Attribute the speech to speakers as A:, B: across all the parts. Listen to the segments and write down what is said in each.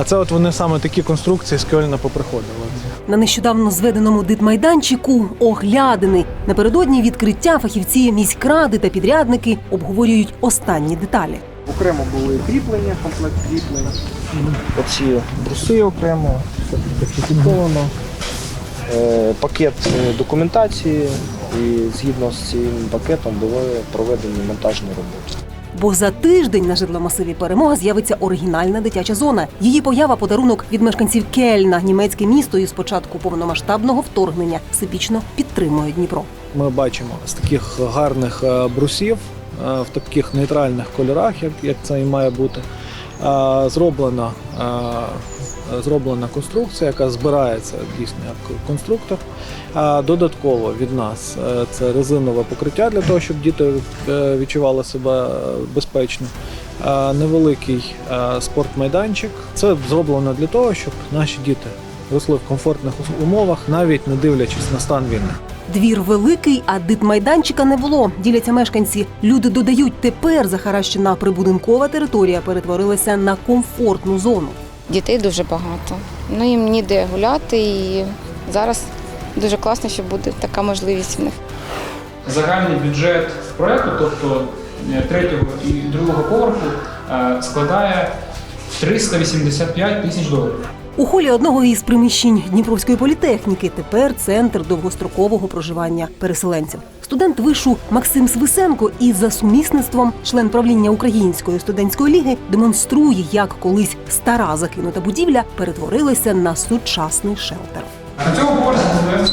A: А це от вони саме такі конструкції з Кьольна поприходили.
B: На нещодавно зведеному дитмайданчику оглядини. Напередодні відкриття фахівці міськради та підрядники обговорюють останні деталі.
C: Окремо були кріплення, комплект кріплень. Оці бруси окремо, все специфіковано. Е, Пакет е, документації і згідно з цим пакетом були проведені монтажні роботи.
B: Бо за тиждень на житломасиві перемога з'явиться оригінальна дитяча зона. Її поява подарунок від мешканців Кельна. Німецьке місто і початку повномасштабного вторгнення всебічно підтримує Дніпро.
A: Ми бачимо з таких гарних е, брусів, е, в таких нейтральних кольорах, як, це і має бути. е, Зроблена, конструкція, яка збирається дійсно як конструктор. А Додатково від нас е, це резинове покриття для того, щоб діти е, відчували себе безпечно. Невеликий е, спортмайданчик. Це зроблено для того, щоб наші діти росли в комфортних умовах, навіть не дивлячись на стан війни.
B: Двір великий, а дитмайданчика не було. Діляться мешканці. Люди додають, тепер захаращена прибудинкова територія перетворилася на комфортну зону.
D: Дітей дуже багато. Ну їм ніде гуляти і зараз дуже класно, що буде така можливість в них.
E: Загальний бюджет проекту, тобто е, третього і другого поверху, е, складає 385 тисяч доларів.
B: У холі одного із приміщень Дніпровської політехніки тепер центр довгострокового проживання переселенців. Студент вишу Максим Свисенко і за сумісництвом член правління Української студентської ліги демонструє, як колись стара закинута будівля перетворилася на сучасний шелтер.
E: На цьому поверсі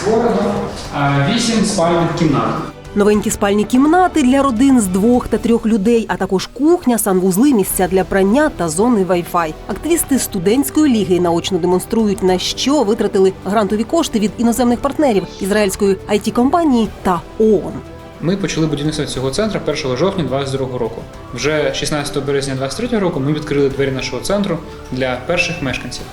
E: створено 8 спальних кімнат.
B: Новенькі спальні кімнати для родин з двох та трьох людей, а також кухня, санвузли, місця для прання та зони Wi-Fi. Активісти студентської ліги наочно демонструють на що витратили грантові кошти від іноземних партнерів ізраїльської it компанії та ООН.
E: Ми почали будівництво цього центру 1 жовтня 2022 року. Вже 16 березня 2023 року ми відкрили двері нашого центру для перших мешканців.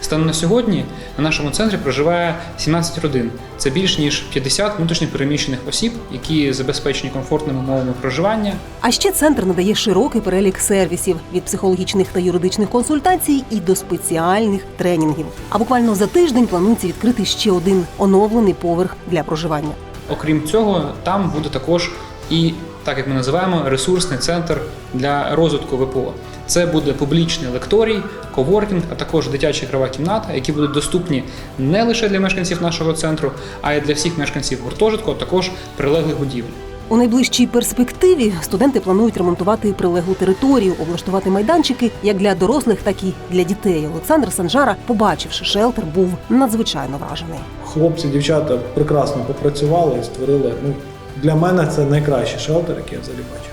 E: Станом на сьогодні на нашому центрі проживає 17 родин. Це більш ніж 50 внутрішньопереміщених осіб, які забезпечені комфортними умовами проживання,
B: А ще центр надає широкий перелік сервісів від психологічних та юридичних консультацій і до спеціальних тренінгів. А буквально за тиждень планується відкрити ще один оновлений поверх для проживання.
E: Окрім цього, там буде також і так як ми називаємо ресурсний центр для розвитку ВПО. Це буде публічний лекторій, коворкінг, а також дитяча ігрова кімната, які будуть доступні не лише для мешканців нашого центру, а й для всіх мешканців гуртожитку, а також прилеглих будівель.
B: У найближчій перспективі студенти планують ремонтувати прилеглу територію, облаштувати майданчики як для дорослих, так і для дітей. Олександр Санжара, побачивши шелтер, був надзвичайно вражений.
A: Хлопці, дівчата прекрасно попрацювали і створили. Ну, для мене це найкращий шелтер, який я взагалі бачив.